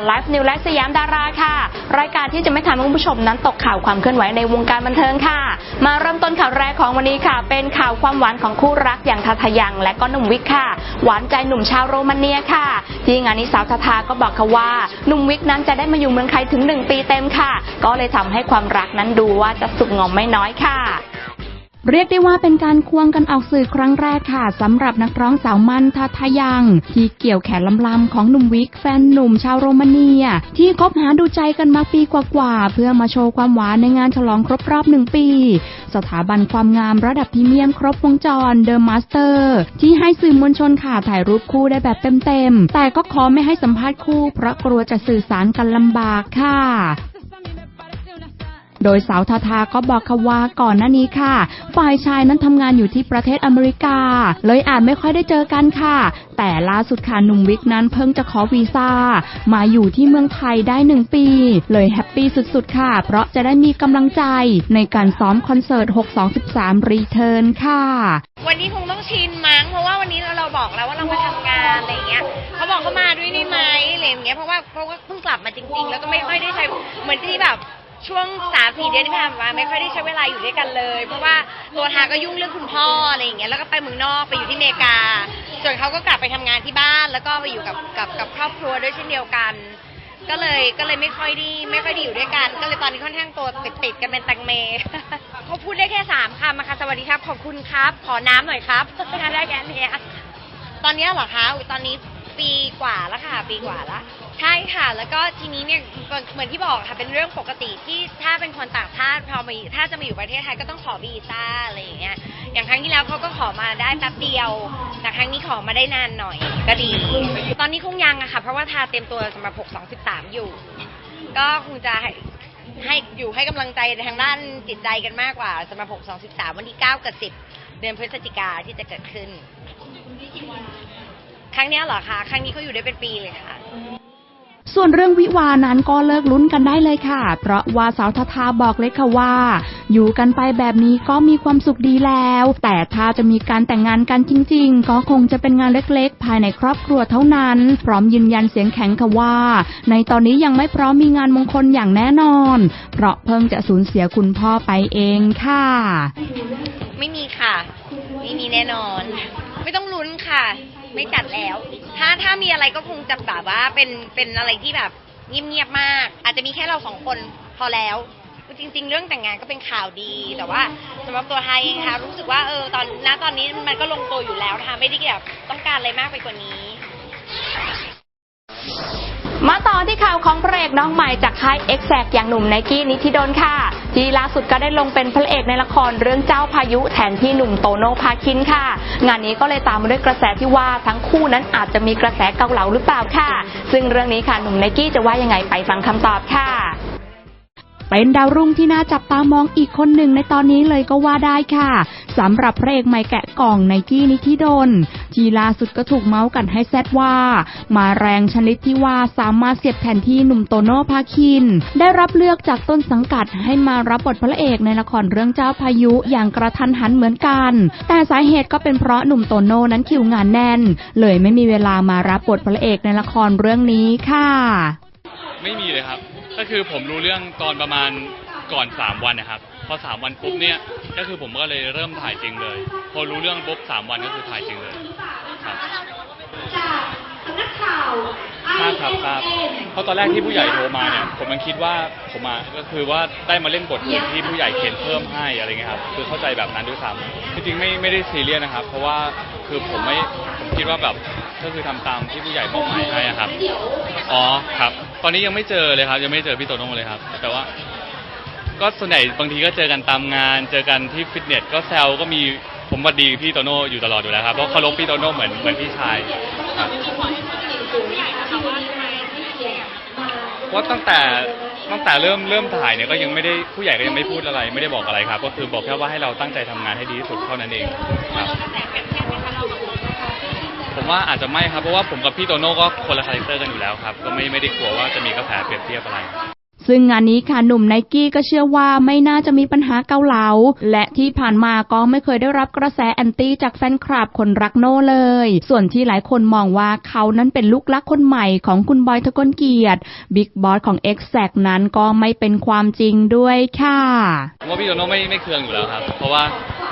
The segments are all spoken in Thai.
สู่รายการ Live New และสยามดาราค่ะ รายการที่จะไม่ทำให้คุณผู้ชมนั้นตกข่าวความเคลื่อนไหวในวงการบันเทิงค่ะ มาเริ่มต้นข่าวแรกของวันนี้ค่ะ เป็นข่าวความหวานของคู่รักอย่างทาทายังและก็หนุ่มวิกค่ะ หวานใจหนุ่มชาวโรมาเนียค่ะ ที่งานนี้สาวทาทาก็บอกค่ะว่าหนุ่มวิกนั้นจะได้มาอยู่เมืองไทยถึง 1 ปีเต็มค่ะ ก็เลยทำให้ความรักนั้นดูว่าจะสุกงอมไม่น้อยค่ะ เรียกได้ว่าเป็นการควงกันออกสื่อครั้งแรกค่ะสำหรับนักร้องสาวมันทาทยัง ที่เกี่ยวแขนลำๆของหนุ่มวิกแฟนหนุ่มชาวโรมาเนีย ที่คบหาดูใจกันมาปีกว่าๆเพื่อมาโชว์ความหวานในงานฉลองครบรอบหนึ่งปี สถาบันความงามระดับพรีเมียมครบวงจรเดอะมาสเตอร์ที่ให้สื่อมวลชนค่ะถ่ายรูปคู่ได้แบบเต็มๆแต่ก็ขอไม่ให้สัมภาษณ์คู่เพราะกลัวจะสื่อสารกันลำบากค่ะ โดยสาวทาทาก็บอกค่ะว่าก่อนหน้านี้ค่ะ ฝ่ายชายนั้นทำงานอยู่ที่ประเทศอเมริกา เลยอาจไม่ค่อยได้เจอกันค่ะ แต่ล่าสุดค่ะหนุ่มวิกนั้นเพิ่งจะขอวีซ่า มาอยู่ที่เมืองไทยได้หนึ่งปี เลยแฮปปี้สุดๆ ค่ะ เพราะจะได้มีกำลังใจในการซ้อมคอนเสิร์ต 6213 รีเทิร์นค่ะ วันนี้คงต้องชินมั้ง เพราะว่าวันนี้เราบอกแล้วว่าเรามาทำงานอะไรเงี้ยเขาบอกเขามาด้วยได้ไหมอะไรอย่างเงี้ยเพราะว่าเพราะว่าเพิ่งกลับมาจริง ๆ แล้วก็ไม่ค่อยได้ใช้เหมือนที่แบบ ช่วงสามสี่เดือนที่ผ่านมาไม่ค่อยได้ใช้เวลาอยู่ด้วยกันเลย เพราะว่าตัวทาก็ยุ่งเรื่องคุณพ่ออะไรอย่างเงี้ยแล้วก็ไปเมืองนอกไปอยู่ที่อเมริกา ส่วนเขาก็กลับไปทำงานที่บ้าน แล้วก็ไปอยู่กับกับกับครอบครัวด้วยเช่นเดียวกัน ก็เลยก็เลยไม่ค่อยดีไม่ค่อยดีอยู่ด้วยกัน ก็เลยตอนนี้ค่อนข้างตัวติดติดกันเป็นแตังเมเขาพูดได้แค่สามคำอะค่ะสวัสดีครับขอบคุณครับ ขอน้ำหน่อยครับได้แค่นี้ตอนนี้เหรอคะตอนนี้ปีกว่าแล้วค่ะ ปีกว่าและ ใช่ค่ะ แล้วก็ทีนี้เนี่ยเหมือนที่บอกค่ะเป็นเรื่องปกติที่ถ้าเป็นคนต่างชาติพอมาอยู่ถ้าจะมาอยู่ประเทศไทยก็ต้องขอวีซ่าอะไรอย่างเงี้ยอย่างครั้งที่แล้วเขาก็ขอมาได้แป๊บเดียว แต่ครั้งนี้ขอมาได้นานหน่อยก็ดี ตอนนี้คงยังอะค่ะ เพราะว่าทาเตรียมตัวสำหรับ 6213 อยู่ ก็คงจะให้ให้อยู่ให้กำลังใจทางด้านจิตใจกันมากกว่าสำหรับ 6213 วันที่ 9 กับ 10 เดือนพฤศจิกาที่จะเกิดขึ้น ครั้งเนี้ยเหรอคะ ครั้งนี้เขาอยู่ได้เป็นปีเลยค่ะ ส่วนเรื่องวิวานั้นก็เลิกลุ้นกันได้เลยค่ะ เพราะว่าสาวทาทาบอกเลยค่ะว่า อยู่กันไปแบบนี้ก็มีความสุขดีแล้ว แต่ถ้าจะมีการแต่งงานกันจริง ๆ ก็คงจะเป็นงานเล็กๆ ภายในครอบครัวเท่านั้น พร้อมยืนยันเสียงแข็งค่ะว่า ในตอนนี้ยังไม่พร้อมมีงานมงคลอย่างแน่นอน เพราะเพิ่งจะสูญเสียคุณพ่อไปเองค่ะ ไม่มีค่ะ ไม่มีแน่นอน ไม่ต้องลุ้นค่ะ ไม่จัดแล้ว ถ้าถ้ามีอะไรก็คงจะแบบว่าเป็นเป็นอะไรที่แบบเงียบๆมาก อาจจะมีแค่เราสองคนพอแล้วจริง ๆ เรื่องแต่งงานก็เป็นข่าวดีแต่ว่าสำหรับตัวไทยเองค่ะรู้สึกว่าเออตอนณตอนนี้มันก็ลงตัวอยู่แล้วค่ะไม่ได้แบบต้องการอะไรมากไปกว่านี้มา ต่อที่ข่าวของพระเอกน้องใหม่จากค่ายเอ็กแซกอย่างหนุ่มไนกี้นิธิดลค่ะ ที่ล่าสุดก็ได้ลงเป็นพระเอกในละครเรื่องเจ้าพายุแทนที่หนุ่มโตโนภาคินค่ะ งานนี้ก็เลยตามมาด้วยกระแสที่ว่าทั้งคู่นั้นอาจจะมีกระแสเกาเหลาหรือเปล่าค่ะ ซึ่งเรื่องนี้ค่ะหนุ่มไนกี้จะว่ายังไงไปฟังคำตอบค่ะ เป็นดาวรุ่งที่น่าจับตามองอีกคนหนึ่งในตอนนี้เลยก็ว่าได้ค่ะสำหรับพระเอกใหม่แกะกล่องไนกี้นิธิดลที่ล่าสุดก็ถูกเมาส์กันให้แซดว่า มาแรงชนิดที่ว่าสามารถเสียบแทนที่หนุ่มโตโน่ภาคิน ได้รับเลือกจากต้นสังกัดให้มารับบทพระเอกในละครเรื่องเจ้าพายุอย่างกระทันหันเหมือนกัน แต่สาเหตุก็เป็นเพราะหนุ่มโตโน่นั้นคิวงานแน่น เลยไม่มีเวลามารับบทพระเอกในละครเรื่องนี้ค่ะ ไม่มีเลยครับ ก็คือผมรู้เรื่องตอนประมาณก่อนสามวันนะครับ พอสามวันปุ๊บเนี่ย ก็คือผมก็เลยเริ่มถ่ายจริงเลย พอรู้เรื่องปุ๊บสามวันก็คือถ่ายจริงเลยครับทราบครับทราบเพราะตอนแรกที่ผู้ใหญ่โทรมาเนี่ย ผมยังคิดว่าผมมาก็คือว่าได้มาเล่นบทอื่นที่ผู้ใหญ่เขียนเพิ่มให้อะไรเงี้ยครับ คือเข้าใจแบบนั้นด้วยซ้ำจริงๆไม่ไม่ได้ซีเรียสนะครับ เพราะว่าคือผมไม่ผมคิดว่าแบบก็คือทำตามที่ผู้ใหญ่มอบหมายให้อะครับ อ๋อครับ ตอนนี้ยังไม่เจอเลยครับ ยังไม่เจอพี่โตโน่เลยครับ แต่ว่า ก็ส่วนใหญ่บางทีก็เจอกันตามงาน เจอกันที่ฟิตเนสก็แซวก็มีผมบัดดีพี่โตโน่อยู่ตลอดอยู่แล้วครับเพราะเคารพพี่โตโน่เหมือนเหมือนพี่ชายครับเพราตั้งแต่ตั้งแต่เริ่มเริ่มถ่ายเนี่ยก็ยังไม่ได้ผู้ใหญ่ก็ยังไม่พูดอะไร ไม่ได้บอกอะไรครับ ก็คือบอกแค่ว่าให้เราตั้งใจทำงานให้ดีที่สุดเท่านั้นเองครับ ผมว่าอาจจะไม่ครับ เพราะว่าผมกับพี่โตโน่ก็คนละคาแรคเตอร์กันอยู่แล้วครับ ก็ไม่ไม่ได้กลัวว่าจะมีกระแสเปรียบเทียบอะไร ซึ่งงานนี้ค่ะหนุ่มไนกี้ก็เชื่อว่าไม่น่าจะมีปัญหาเกาเหลา และที่ผ่านมาก็ไม่เคยได้รับกระแสแอนตี้จากแฟนคลับคนรักโน่เลย ส่วนที่หลายคนมองว่าเขานั้นเป็นลูกรักคนใหม่ของคุณบอยทะกลเกียรติบิ๊กบอสของ e x a c t นั้นก็ไม่เป็นความจริงด้วยค่ะผมว่าพี่โตโน่ไม่ไม่เคืองอยู่แล้วครับ เพราะว่า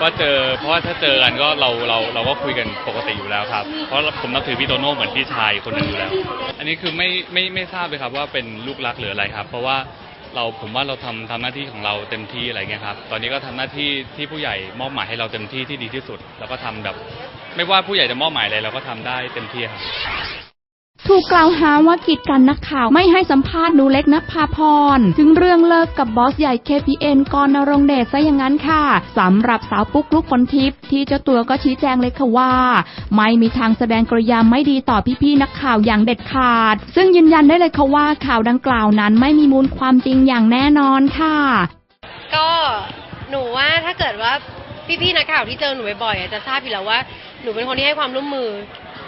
ว่าเจอเพราะว่าถ้าเจอกันก็เราเราเราก็คุยกันปกติอยู่แล้วครับ เพราะผมนับถือพี่โตโน่เหมือนพี่ชายคนหนึ่งอยู่แล้ว อันนี้คือไม่ไม่ไม่ทราบเลยครับว่าเป็นลูกรักหรืออะไรครับ เพราะว่าเราผมว่าเราทำทำหน้าที่ของเราเต็มที่อะไรเงี้ยครับตอนนี้ก็ทำหน้าที่ที่ผู้ใหญ่มอบหมายให้เราเต็มที่ที่ดีที่สุด แล้วก็ทำแบบ ไม่ว่าผู้ใหญ่จะมอบหมายอะไรเราก็ทำได้เต็มที่ครับ ถูกกล่าวหาว่ากีดกันนักข่าวไม่ให้สัมภาษณ์หนูเล็กนภาพร ถึงเรื่องเลิกกับบอสใหญ่ KPN กรนรงเดชซะอย่างนั้นค่ะสำหรับสาวปุ๊กลุกฝนทิพย์ที่เจ้าตัวก็ชี้แจงเลยค่ะว่า ไม่มีทางแสดงกริยาไม่ดีต่อพี่ๆนักข่าวอย่างเด็ดขาด ซึ่งยืนยันได้เลยค่ะว่าข่าวดังกล่าวนั้นไม่มีมูลความจริงอย่างแน่นอนค่ะ ก็หนูว่าถ้าเกิดว่าพี่ๆนักข่าวที่เจอหนูบ่อยๆอะจะทราบอยู่แล้วว่าหนูเป็นคนที่ให้ความร่วมมือ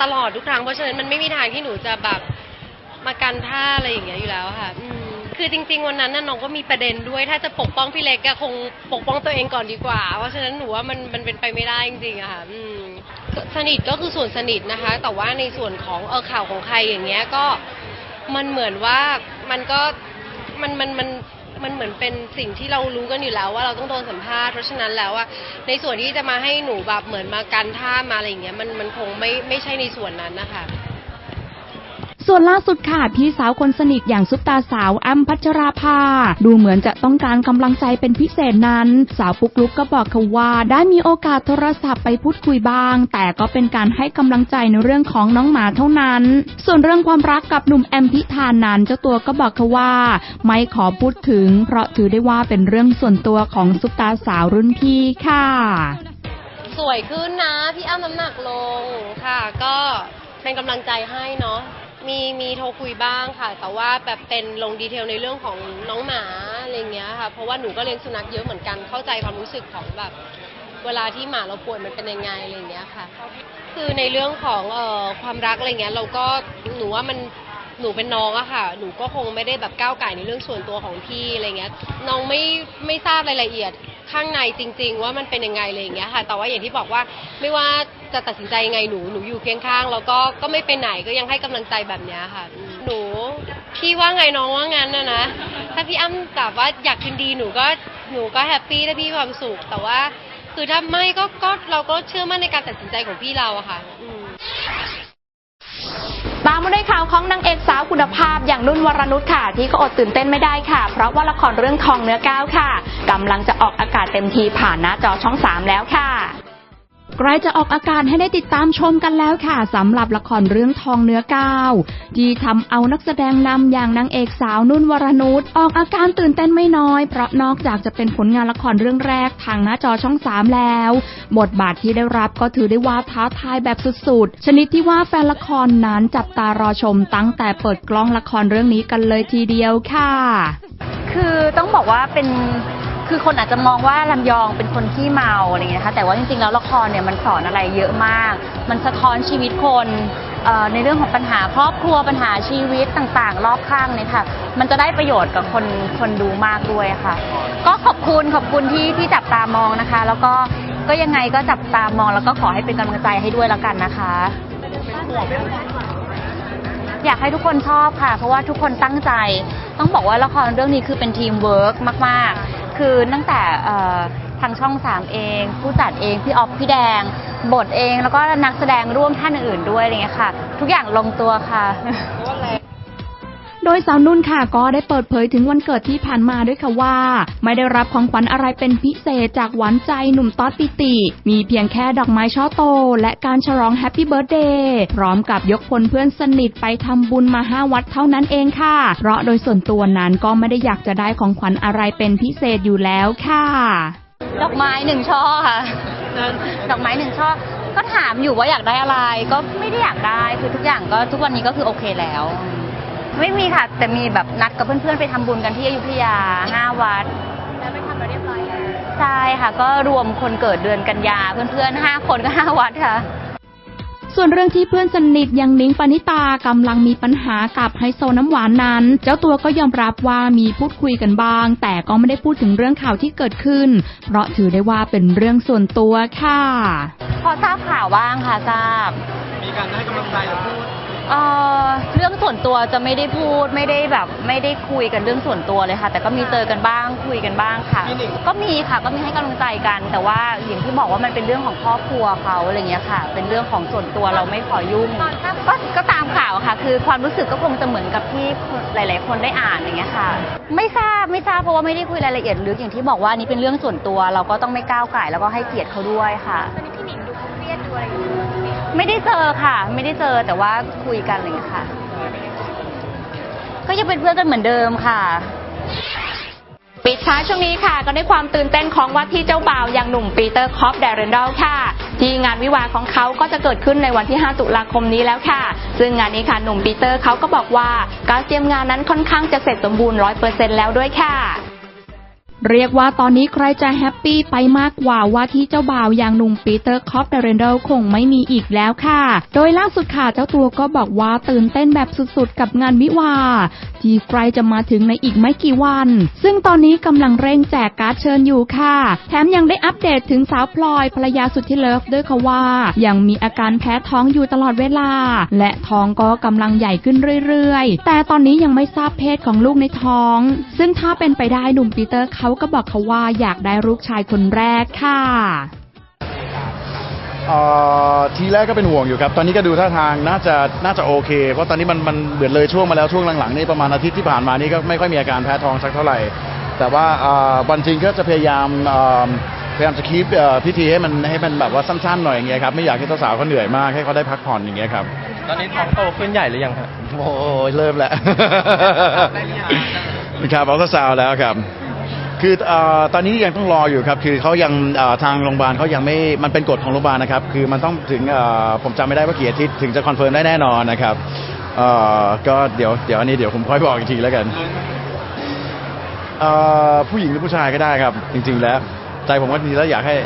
ตลอดทุกครั้งเพราะฉะนั้นมันไม่มีทางที่หนูจะแบบมากันท่าอะไรอย่างเงี้ยอยู่แล้วค่ะอืมคือจริง ๆ วันนั้นน่ะน้องก็มีประเด็นด้วย ถ้าจะปกป้องพี่เล็กก็คงปกป้องตัวเองก่อนดีกว่า เพราะฉะนั้นหนูว่ามันมันเป็นไปไม่ได้จริงๆอะค่ะอืมสนิทก็คือส่วนสนิทนะคะ แต่ว่าในส่วนของเออข่าวของใครอย่างเงี้ยก็มันเหมือนว่ามันก็มันมันมัน มันเหมือนเป็นสิ่งที่เรารู้กันอยู่แล้วว่าเราต้องโดนสัมภาษณ์เพราะฉะนั้นแล้วอะในส่วนที่จะมาให้หนูแบบเหมือนมากันท่ามาอะไรอย่างเงี้ยมันมันคงไม่ไม่ใช่ในส่วนนั้นนะคะ ส่วนล่าสุดค่ะพี่สาวคนสนิทอย่างซุปตาสาวอ้ำพัชราภา ดูเหมือนจะต้องการกำลังใจเป็นพิเศษนั้น สาวปุ๊กลุกก็บอกค่ะว่า ได้มีโอกาสโทรศัพท์ไปพูดคุยบ้าง แต่ก็เป็นการให้กำลังใจในเรื่องของน้องหมาเท่านั้น ส่วนเรื่องความรักกับหนุ่มแอมพิธานั้นเจ้าตัวก็บอกค่ะว่า ไม่ขอพูดถึง เพราะถือได้ว่าเป็นเรื่องส่วนตัวของซุปตาสาวรุ่นพี่ค่ะ สวยขึ้นนะพี่อ้ำน้ำหนักลงค่ะ ก็เป็นกำลังใจให้เนาะ มีมีโทรคุยบ้างค่ะ แต่ว่าแบบเป็นลงดีเทลในเรื่องของน้องหมาอะไรเงี้ยค่ะ เพราะว่าหนูก็เลี้ยงสุนัขเยอะเหมือนกัน เข้าใจความรู้สึกของแบบ เวลาที่หมาเราป่วยมันเป็นยังไงอะไรเงี้ยค่ะ คือในเรื่องของเอ่อความรักอะไรเงี้ยเราก็หนูว่ามันหนูเป็นน้องอะค่ะ หนูก็คงไม่ได้แบบก้าวไก่ในเรื่องส่วนตัวของพี่อะไรเงี้ย น้องไม่ไม่ทราบรายละเอียดข้างในจริง ๆ ว่ามันเป็นยังไงอะไรอย่างเงี้ยค่ะ แต่ว่าอย่างที่บอกว่าไม่ว่า จะตัดสินใจยังไงหนูหนูอยู่เคียงข้างแล้วก็ก็ไม่ไปไหนก็ยังให้กำลังใจแบบเนี้ยค่ะ หนูพี่ว่าไงน้องว่างั้นนะนะถ้าพี่อ้ำแบบว่าอยากคืนดีหนูก็หนูก็แฮปปี้ถ้าพี่มีความสุขแต่ว่า คือถ้าไม่ก็ก็เราก็เชื่อมั่นในการตัดสินใจของพี่เราอะค่ะอืม ตามมาด้วยข่าวของนางเอกสาวคุณภาพอย่างนุ่นวรนุชค่ะ ที่ก็อดตื่นเต้นไม่ได้ค่ะ เพราะว่าละครเรื่องทองเนื้อก้าวค่ะกำลังจะออกอากาศเต็มทีผ่านหน้าจอช่อง 3 แล้วค่ะ กล้จะออกอากาศให้ได้ติดตามชมกันแล้วค่ะสำหรับละครเรื่องทองเนื้อก้าวที่ทำเอานักแสดงนำอย่างนางเอกสาวนุ่นวรนุชออกอาการตื่นเต้นไม่น้อย เพราะนอกจากจะเป็นผลงานละครเรื่องแรกทางหน้าจอช่อง3แล้วบทบาทที่ได้รับก็ถือได้ว่าท้าทายแบบสุดๆ ชนิดที่ว่าแฟนละครนั้นจับตารอชมตั้งแต่เปิดกล้องละครเรื่องนี้กันเลยทีเดียวค่ะ คือต้องบอกว่าเป็น คือคนอาจจะมองว่าลำยองเป็นคนที่เมาอะไรอย่างเงี้ยนะคะแต่ว่าจริงๆแล้วละครเนี่ยมันสอนอะไรเยอะมาก มันสะท้อนชีวิตคนเอ่อในเรื่องของปัญหาครอบครัวปัญหาชีวิตต่างๆ รอบข้างเนี่ยค่ะ มันจะได้ประโยชน์กับคนคนดูมากด้วยค่ะ ก็ขอบคุณขอบคุณที่ที่จับตามองนะคะ แล้วก็ก็ยังไงก็จับตามองแล้วก็ขอให้เป็นกำลังใจให้ด้วยแล้วกันนะคะ อยากให้ทุกคนชอบค่ะ เพราะว่าทุกคนตั้งใจ ต้องบอกว่าละครเรื่องนี้คือเป็นทีมเวิร์กมาก ๆ คือตั้งแต่ทางช่องสามเอง ผู้จัดเอง พี่ออฟพี่แดง บทเองแล้วก็นักแสดงร่วมท่านอื่นๆด้วยอะไรเงี้ยค่ะ ทุกอย่างลงตัวค่ะ โดยสาวนุ่นค่ะก็ได้เปิดเผยถึงวันเกิดที่ผ่านมาด้วยค่ะว่า ไม่ได้รับของขวัญอะไรเป็นพิเศษจากหวานใจหนุ่มต๊อดปิติ มีเพียงแค่ดอกไม้ช่อโต และการฉลองแฮปปี้เบิร์ดเดย์พร้อมกับยกพลเพื่อนสนิทไปทำบุญมาห้าวัดเท่านั้นเองค่ะ เพราะโดยส่วนตัวนั้นก็ไม่ได้อยากจะได้ของขวัญอะไรเป็นพิเศษอยู่แล้วค่ะ ดอกไม้หนึ่งช่อค่ะ ดอกไม้หนึ่งช่อก็ถามอยู่ว่าอยากได้อะไร ก็ไม่ได้อยากได้คือทุกอย่างก็ทุกวันนี้ก็คือโอเคแล้ว ไม่มีค่ะ แต่มีแบบนัดกับเพื่อนๆ ไปทำบุญกันที่อยุธยาห้าวัด แล้วไปทำมาเรียบร้อยแล้วใช่ค่ะ ก็รวมคนเกิดเดือนกันยาเพื่อนๆห้าคนก็ห้าวัดค่ะ ส่วนเรื่องที่เพื่อนสนิทอย่างนิ้งปณิตากำลังมีปัญหากับไฮโซน้ำหวานนั้น เจ้าตัวก็ยอมรับว่ามีพูดคุยกันบ้าง แต่ก็ไม่ได้พูดถึงเรื่องข่าวที่เกิดขึ้น เพราะถือได้ว่าเป็นเรื่องส่วนตัวค่ะ พอทราบข่าวบ้างค่ะทราบ มีการให้กำลังใจหรือพูด เอ่อเรื่องส่วนตัวจะไม่ได้พูดไม่ได้แบบไม่ได้คุยกันเรื่องส่วนตัวเลยค่ะ แต่ก็มีเจอกันบ้างคุยกันบ้างค่ะพี่หนิงก็มีค่ะก็มีให้กำลังใจกัน แต่ว่าอย่างที่บอกว่ามันเป็นเรื่องของครอบครัวเขาอะไรเงี้ยค่ะ เป็นเรื่องของส่วนตัวเราไม่ขอยุ่งก็ก็ตามข่าวค่ะ คือความรู้สึกก็คงจะเหมือนกับที่หลาย ๆ คนได้อ่านอย่างเงี้ยค่ะ ไม่ทราบไม่ทราบเพราะว่าไม่ได้คุยรายละเอียดลึกอย่างที่บอกว่านี่เป็นเรื่องส่วนตัวเราก็ต้องไม่ก้าวไก่ายแล้วก็ให้เกียรติเขาด้วยค่ะไไม่ได้เจอค่ะ ไม่ได้เจอแต่ว่าคุยกันอะไรอย่างเงี้ยค่ะ ก็ยังเป็นเพื่อนกันเหมือนเดิมค่ะ ปิดท้ายช่วงนี้ค่ะ ก็ด้วยความตื่นเต้นของว่าที่เจ้าบ่าวอย่างหนุ่มปีเตอร์คอปเดรนดอลค่ะ ที่งานวิวาของเขาก็จะเกิดขึ้นในวันที่ 5 ตุลาคมนี้แล้วค่ะ ซึ่งงานนี้ค่ะหนุ่มปีเตอร์เขาก็บอกว่า การเตรียมงานนั้นค่อนข้างจะเสร็จสมบูรณ์ร้อยเปอร์เซ็นต์แล้วด้วยค่ะ เรียกว่าตอนนี้ใครจะแฮปปี้ไปมากกว่าว่าที่เจ้าบ่าวอย่างหนุ่มปีเตอร์คอปเดเรนเดลคงไม่มีอีกแล้วค่ะ โดยล่าสุดค่ะเจ้าตัวก็บอกว่าตื่นเต้นแบบสุดๆ กับงานวิวา ที่ใกล้จะมาถึงในอีกไม่กี่วัน ซึ่งตอนนี้กำลังเร่งแจกการ์ดเชิญอยู่ค่ะ แถมยังได้อัปเดตถึงสาวพลอยภรรยาสุดที่เลิฟด้วยค่ะว่า ยังมีอาการแพ้ท้องอยู่ตลอดเวลา และท้องก็กำลังใหญ่ขึ้นเรื่อยๆ แต่ตอนนี้ยังไม่ทราบเพศของลูกในท้อง ซึ่งถ้าเป็นไปได้หนุ่มปีเตอร์เขาก็บอกเขาว่าอยากได้ลูกชายคนแรกค่ะเอ่อทีแรกก็เป็นห่วงอยู่ครับ ตอนนี้ก็ดูท่าทางน่าจะน่าจะโอเค เพราะตอนนี้มันมันเบือนเลยช่วงมาแล้วช่วงหลังๆนี่ประมาณอาทิตย์ที่ผ่านมานี่ก็ไม่ค่อยมีอาการแพ้ท้องสักเท่าไหร่ แต่ว่าเอ่อวันจริงก็จะพยายามเอ่อพยายามจะคีปพิธีให้มันให้มันแบบว่าสั้นๆหน่อยอย่างเงี้ยครับไม่อยากให้เจ้าสาวเขาเหนื่อยมากให้เขาได้พักผ่อนอย่างเงี้ยครับตอนนี้ท้องโตขึ้นใหญ่หรือยังครับโอ้ยเริ่มแล้วได้หรือยังครับเอาซาวด์แล้วครับ คือเอ่อตอนนี้ยังต้องรออยู่ครับ คือเขายังเอ่อทางโรงพยาบาลเขายังไม่ มันเป็นกฎของโรงพยาบาลนะครับ คือมันต้องถึงเอ่อผมจำไม่ได้ว่ากี่อาทิตย์ถึงจะคอนเฟิร์มได้แน่นอนนะครับเอ่อก็เดี๋ยวเดี๋ยวอันนี้เดี๋ยวผมค่อยบอกอีกทีแล้วกันเอ่อผู้หญิงหรือผู้ชายก็ได้ครับ จริง ๆ แล้ว ใจผมก็ดีแล้วอยากให้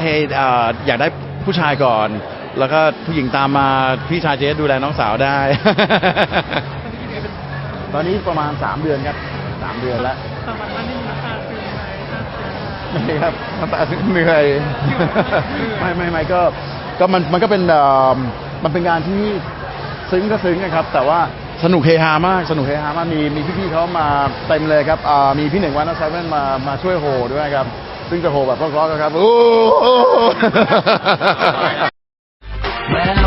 ให้เอ่ออยากได้ผู้ชายก่อน แล้วก็ผู้หญิงตามมาพี่ชายจะดูแลน้องสาวได้ ตอนนี้ประมาณสามเดือนครับสามเดือนแล้วไม่ครับน้ำตา ซึมเหนื่อยไม่ไม่ไม่ก็ก็มันมันก็เป็นเอ่อมันเป็นงานที่ซึ้งก็ซึ้งนะครับ แต่ว่าสนุกเฮฮามากสนุกเฮฮามากมีมีพี่ๆเขามาเต็มเลยครับอ่ามีพี่หนึ่งวันนะไซเว่นมามาช่วยโฮด้วยครับ ซึ่งจะโฮแบบเพราะๆกันครับโอ้ When